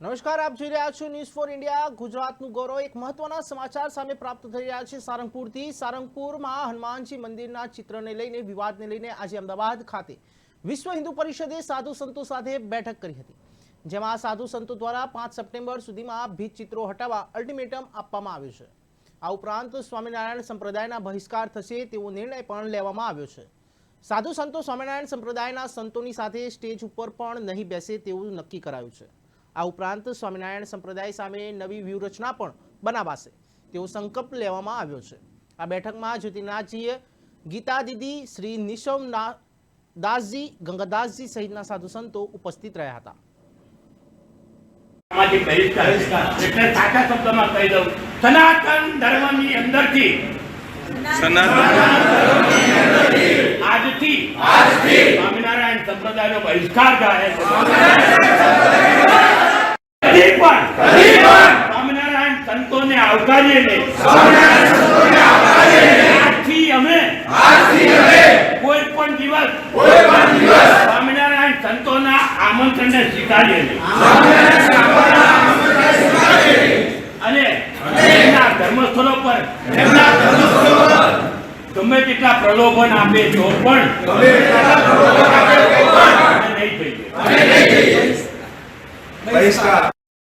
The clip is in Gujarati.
નમસ્કાર, આપ જોઈ રહ્યા છો ન્યૂઝ ફોર ઇન્ડિયા ગુજરાતનું ગૌરવ એક મહત્વના સમાચાર સામે પ્રાપ્ત થઈ રહ્યા છે. સારંગપુરથી સારંગપુરમાં હનુમાનજી મંદિરના ચિત્રને લઈને, વિવાદને લઈને આજે અમદાવાદ ખાતે વિશ્વ હિન્દુ પરિષદે સાધુ સંતો સાથે બેઠક કરી હતી. જેમાં સાધુ સંતો દ્વારા પાંચ સપ્ટેમ્બર સુધીમાં ભીત ચિત્રો હટાવવા અલ્ટિમેટમ આપવામાં આવ્યું છે. આ ઉપરાંત સ્વામિનારાયણ સંપ્રદાયના બહિષ્કાર થશે તેવો નિર્ણય પણ લેવામાં આવ્યો છે. સાધુ સંતો સ્વામિનારાયણ સંપ્રદાયના સંતોની સાથે સ્ટેજ ઉપર પણ નહીં બેસે તેવું નક્કી કરાયું છે. આ ઉપરાંત સ્વામિનારાયણ સંપ્રદાય સામે નવી વ્યૂહરચના પણ બનાવાશે. તેવો સંકલ્પ લેવામાં આવ્યો છે. આ બેઠકમાં જ્યોતિનાથજીએ ગીતા દીદી શ્રી નિશમ દાસજી ગંગાદાસજી સહિતના સાધુ સંતો ઉપસ્થિત રહ્યા હતા. સામાજિક બહિષ્કાર. એટલે સાચા શબ્દમાં કહી દઉં. સનાતન ધર્મની અંદરથી આજથી સ્વામિનારાયણ સંપ્રદાયનો બહિષ્કાર થાય છે કદી પણ સ્વામિનારાયણ સંતોને આવકારીએ નહીં. આજથી અમે કોઈ પણ દિવસ સ્વામિનારાયણ સંતોના આમંત્રણને સ્વીકારીએ નહીં. અને એમના ધર્મસ્થળો પર ગમે તેટલા પ્રલોભન આપે તો પણ અમે નહીં જઈએ બહિષ્કાર.